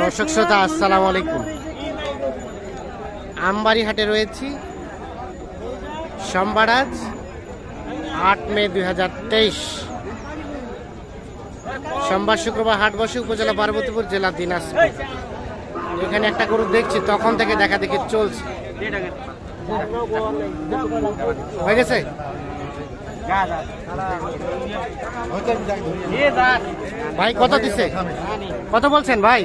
দর্শক শ্রোতা, আসসালামু আলাইকুম। আমবাড়ি হাটে রয়েছি। সোমবার আজ আট মে দুই হাজার তেইশ। সোমবার শুক্রবার হাট বসে উপজেলা পার্বতীপুর জেলা দিনাজপুর। এখানে একটা গরু দেখছি, তখন থেকে দেখা দেখি চলছে। হয়ে গেছে? ভাই কত দিছে? কত বলছেন ভাই?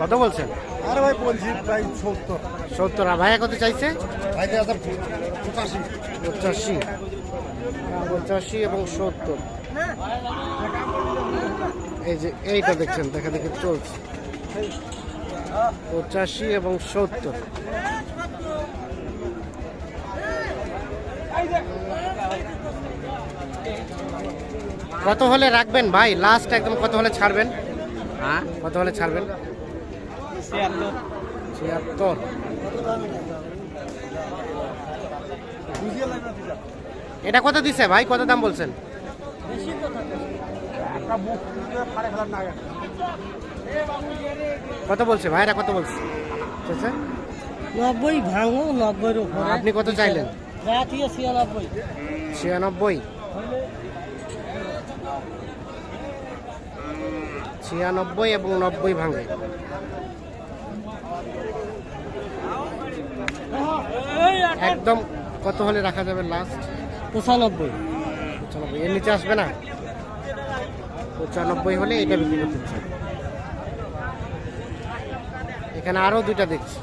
কত বলছেন? আরে ভাই বলছি প্রায় সত্তর। সত্তর আর ভাইয়া কত চাইছে? পঁচাশি। পঁচাশি। পঁচাশি এবং সত্তর। এই যে এইটা দেখছেন দেখা দেখে চলছে। পঁচাশি এবং সত্তর। কত হলে রাখবেন ভাই? লাস্ট একদম কত হলে ছাড়বেন? হ্যাঁ? কত হলে ছাড়বেন? ছিয়াত্তর। এটা কত দিছে ভাই? কত দাম বলছেন? কত বলছে ভাইরা কত বলছে? নব্বই ভাঙো উপরে। আপনি কত চাইলেন? ছিয়ানব্বই। ছিয়ানব্বই। ছিয়ানব্বই এবং নব্বই ভাঙে। একদম কত হলে রাখা যাবে লাস্ট পঁচানব্বই। পঁচানব্বই। এর নিচে আসবে না? পঁচানব্বই হলে এটা বিক্রি করতে এখানে আরও দুইটা দেখছি।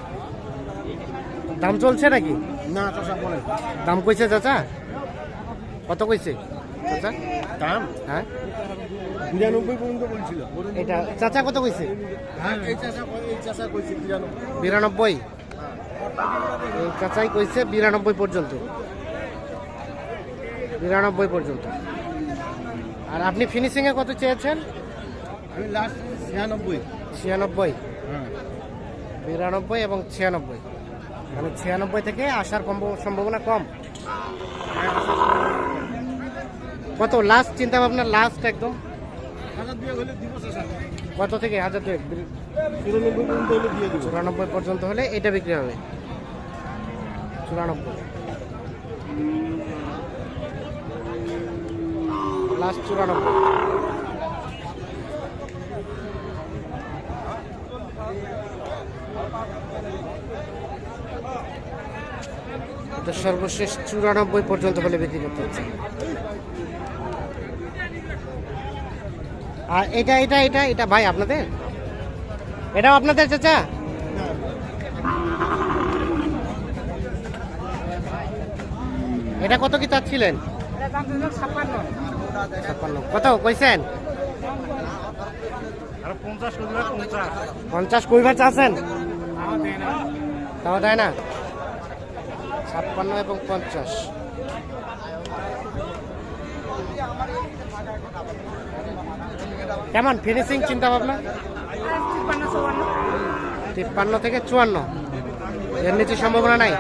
দাম চলছে নাকি? না চাষা বলেন। দাম কইছে চাচা? কত কইছে? চাচা? দাম? হ্যাঁ? বিরানব্বই পর্যন্ত বলছিল। এটা চাচা কত কইছে? হ্যাঁ এই চাষা এই চাষা কইছি বিরানব্বই। এই চাচাই কইছে বিরানব্বই পর্যন্ত। বিরানব্বই পর্যন্ত। আর আপনি ফিনিশিংয়ে কত চেয়েছেন? আমি লাস্ট ছিয়ানব্বই। ছিয়ানব্বই? হ্যাঁ। বিরানব্বই এবং ছিয়ানব্বই। মানে ছিয়ানব্বই থেকে আসার কম- সম্ভাবনা কম। কত লাস্ট চিন্তা ভাবনা লাস্ট একদম কত থেকে হাজার দুয়েক? চুরানব্বই পর্যন্ত হলে এটা বিক্রি হবে। চুরানব্বই। লাস্ট চুরানব্বই। সর্বশেষ চুরানব্বই পর্যন্ত হলে বিক্রি করতে হচ্ছে। আর এটা এটা এটা এটা ভাই আপনাদের? এটাও আপনাদের চাচা? এটা কত কি চাচ্ছিলেন? কত কইছেন? পঞ্চাশ পঞ্চাশ। কইবার চাচ্ছেন? তাও দেয় না? ছাপ্পান্ন এবং পঞ্চাশ। কেমন? ফিনিশিং চিন্তা ভাবনা তিপ্পান্ন থেকে চুয়ান্ন। এর নিচে সম্ভাবনা নাই?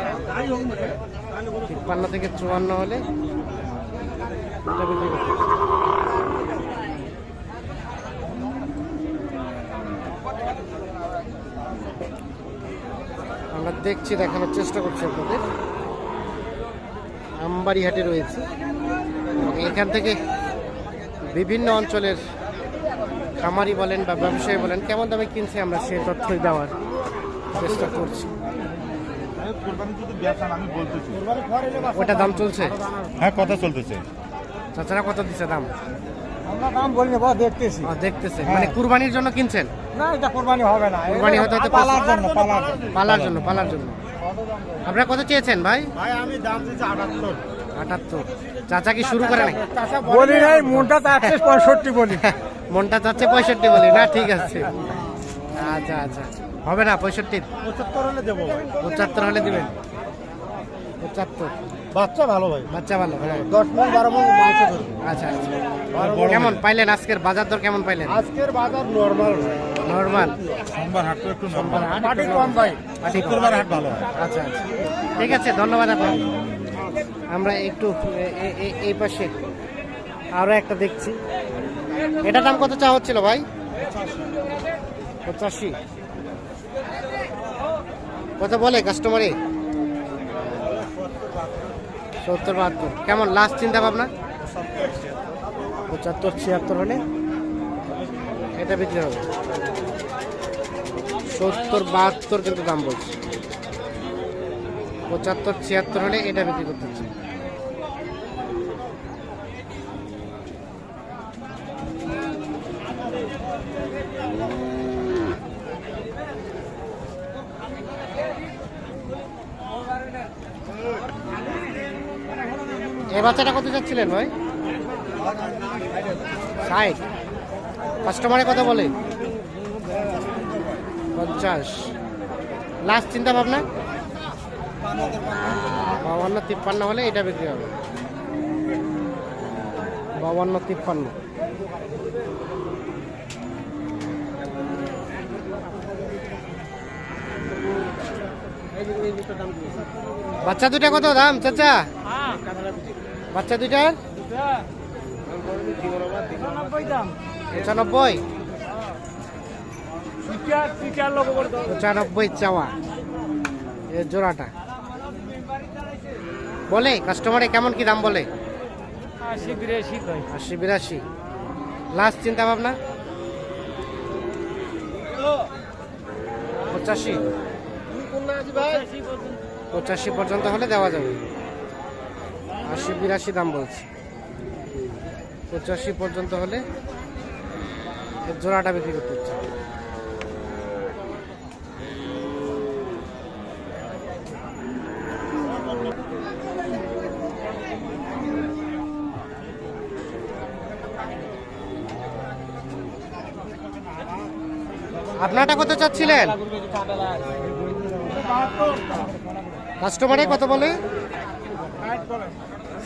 তিপ্পান্ন থেকে চুয়ান্ন হলে। আমরা দেখছি, দেখানোর চেষ্টা করছি আপনাদের। আমবাড়িহাটে রয়েছে। এখান থেকে বিভিন্ন অঞ্চলের খামারি বলেন বা ব্যবসায়ী বলেন কেমন দামে কিনছে আমরা সেই তথ্যই দেওয়ার চেষ্টা করছি। ওটা দাম চলছে? হ্যাঁ কথা চলতেছে। তাছাড়া কত দিচ্ছে দাম? আমরা দাম বলি না দেখতেছি। দেখতেছে। মানে কুরবানির জন্য কিনছেন? না এটা কোরবানি হবে না। কোরবানি হতে হতে পালার জন্য পালার জন্য। পালার জন্য পালার জন্য। আপনারা কত চেয়েছেন ভাই? ভাই আমি দাম দিচ্ছি আটাত্তর। আটাত্তর। চাচা কি শুরু করে নাই? বলি নাই মনটা তো একশো পঁয়ষট্টি বলি। মনটা চাচ্ছে পঁয়ষট্টি বলি। না ঠিক আছে। আচ্ছা আচ্ছা। হবে না পঁয়ষট্টি? পঁচাত্তর হলে দেবো ভাই। পঁচাত্তর হলে দেবেন? পঁচাত্তর। বাচ্চা ভালো ভাই। বাচ্চা ভালো হ্যাঁ। দশ মন বারো মন মাংস আচ্ছা আচ্ছা। কেমন পাইলেন? আজকের বাজার দর কেমন পাইলেন? আজকের বাজার নর্মাল নর্মাল সোমবার হাট তো একটু সোমবার হাট কম ভাই। পাটি শুক্রবার হাট ভালো হয়। আচ্ছা আচ্ছা। ঠিক আছে ধন্যবাদ আপনার আমরা একটু এই পাশে আরও একটা দেখছি। এটা দাম কত চা হচ্ছিল ভাই? পঁচাশি। কত বলে কাস্টমারে? সত্তর বাহাত্তর। কেমন লাস্ট চিন্তা ভাবনা? পঁচাত্তর ছিয়াত্তর হলে। এটা বিক্রি হবে। সত্তর বাহাত্তর কিন্তু দাম বলছে। পঁচাত্তর ছিয়াত্তর হলে এটা বিক্রি করতে হচ্ছে এই বাচ্চাটা কত যাচ্ছিলেন ভাই? ষাট। কাস্টমারে কত বলে। পঞ্চাশ। লাস্ট চিন্তা ভাবনা? বাউান্ন, তিপ্পান্ন হলে এটা বিক্রি হবে। বাবান্ন তিপ্পান্ন। বাচ্চা দুটা কত দাম, চাচা? বাচ্চা দুইটার পঁচানব্বই। পঁচানব্বই চাওয়া। এ জোড়াটা। বলে কাস্টমারে কেমন কি দাম বলে? আশি বিরাশি লাস্ট চিন্তা ভাবনা পঁচাশি। পঁচাশি পর্যন্ত হলে দেওয়া যাবে। আশি বিরাশি দাম বলছে। পঁচাশি পর্যন্ত হলে জোড়াটা বিক্রি করতে হচ্ছে। আপনারটা কত চাচ্ছিলেন? কাস্টমারে কত বলে?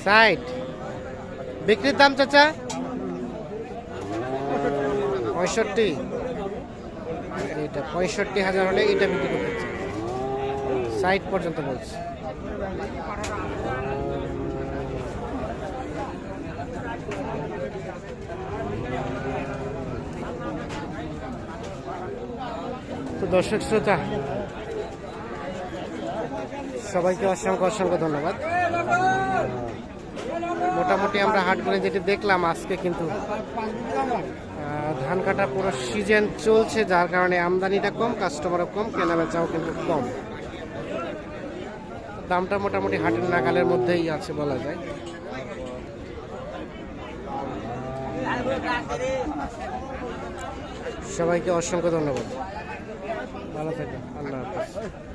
ষাট। বিক্রির দাম চাচা? পঁয়ষট্টি। এইটা পঁয়ষট্টি হাজার হলে এটা বিক্রি করতে ষাট পর্যন্ত বলছে। তো দর্শক শ্রোতা, সবাইকে অসংখ্য অসংখ্য ধন্যবাদ। মোটামুটি আমরা হাট করে যেটি দেখলাম আজকে কিন্তু ধান কাটা পুরো সিজন চলছে, যার কারণে আমদানিটা কম কাস্টমারও কম কেনা বেচাও কিন্তু কম। দামটা মোটামুটি হাটের নাগালের মধ্যেই আছে বলা যায়। সবাইকে অসংখ্য ধন্যবাদ। ভালো থাকেন আল্লাহ হাফিজ।